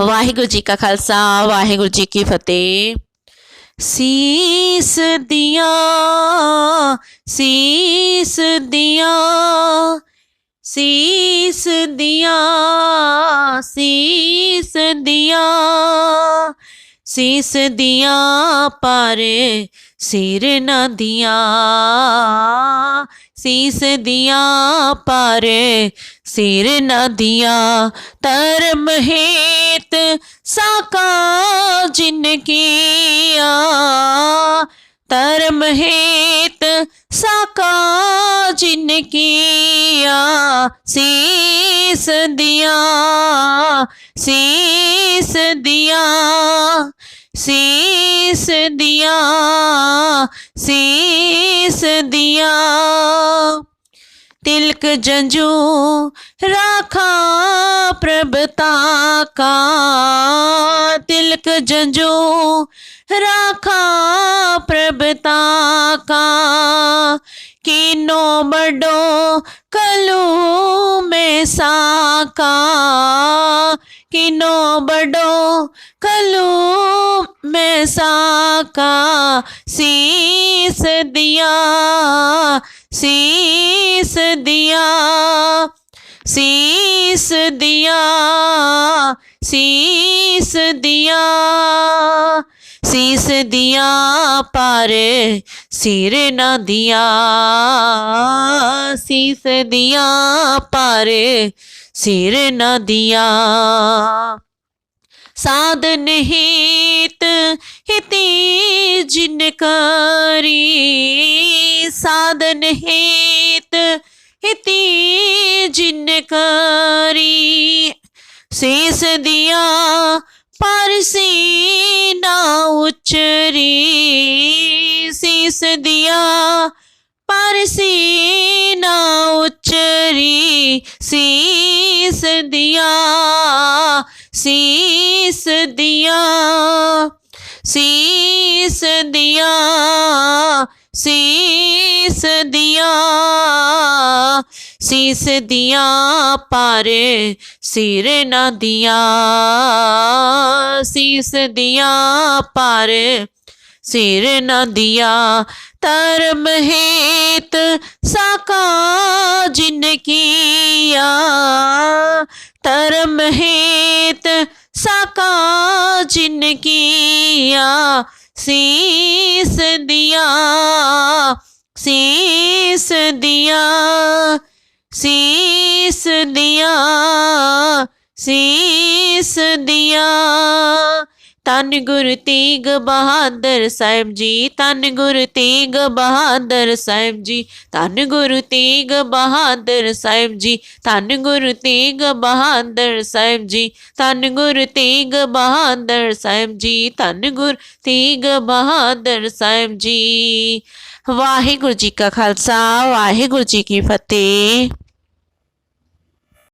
ਵਾਹਿਗੁਰੂ ਜੀ ਕਾ ਖਾਲਸਾ, ਵਾਹਿਗੁਰੂ ਜੀ ਕੀ ਫਤਿਹ। ਸੀਸ ਦੀਆਂ ਸੀਸ ਦੀਆਂ ਸੀਸ ਦੀਆਂ ਸੀਸ ਦੀਆਂ। ਸੀਸ ਦੀਆਂ ਪਰ, ਸਿਰ ਨਾ ਦੀਆਂ। ਸੀਸ ਦੀਆਂ ਪਰ, ਸਿਰ ਨਾ ਦੀਆਂ। ਧਰਮ ਹੇਤ ਸਾਕਾ ਜਿਨ ਕੀਆ ਧਰਮ ਹੇਤ ਸਾਕਾ ਜਿਨ ਕੀਆ ਸੀਸ ਦੀਆਂ, ਸੀਸ दिया शीस दिया शीस दिया। तिलक जंजू राखा प्रभता का। तिलक जंजू राखा प्रभता का। किनो बड़ो कलू में साका। कि नो बडो कलू में साका शीस दिया शीस दिया शीस दिया शीस दिया शीस दिया पर सिर न दिया, शीस दिया पर सिर न दिया। साध निहित हिति जिनकारी साध निहित हिति जिन शेष दिया पारसी ना उचरी। शेष दिया पारसी ना उचरी। ਦੀਆਂ, ਸੀਸ ਦੀਆਂ ਸੀਸ ਦੀਆਂ ਸੀਸ ਦੀਆਂ ਸੀਸ ਦੀਆਂ ਪਰ ਸਿਰ ਨਾ ਦੀਆਂ। ਸੀਸ ਦੀਆਂ ਪਰ ਸਿਰ ਨਾ ਦੀਆਂ। ਧਰਮ ਹੇਤ ਸਾਕਾ ਜਿਨ ਕੀਆ। धर्म हेत सका जिनकिया शीस दिया शीस दिया शीस दिया शीस दिया। ਤਨ ਗੁਰ ਤੇਗ ਬਹਾਦਰ ਸਾਹਿਬ ਜੀ ਤਨ ਗੁਰ ਤੇਗ ਬਹਾਦਰ ਸਾਹਿਬ ਜੀ ਤਨ ਗੁਰ ਤੇਗ ਬਹਾਦਰ ਸਾਹਿਬ ਜੀ ਤਨ ਗੁਰ ਤੇਗ ਬਹਾਦਰ ਸਾਹਿਬ ਜੀ ਤਨ ਗੁਰ ਤੇਗ ਬਹਾਦਰ ਸਾਹਿਬ ਜੀ ਤਨ ਗੁਰ ਤੇਗ ਬਹਾਦਰ ਸਾਹਿਬ ਜੀ ਵਾਹਿਗੁਰੂ ਜੀ ਕਾ ਖਾਲਸਾ ਵਾਹਿਗੁਰੂ ਜੀ ਕੀ ਫਤਿਹ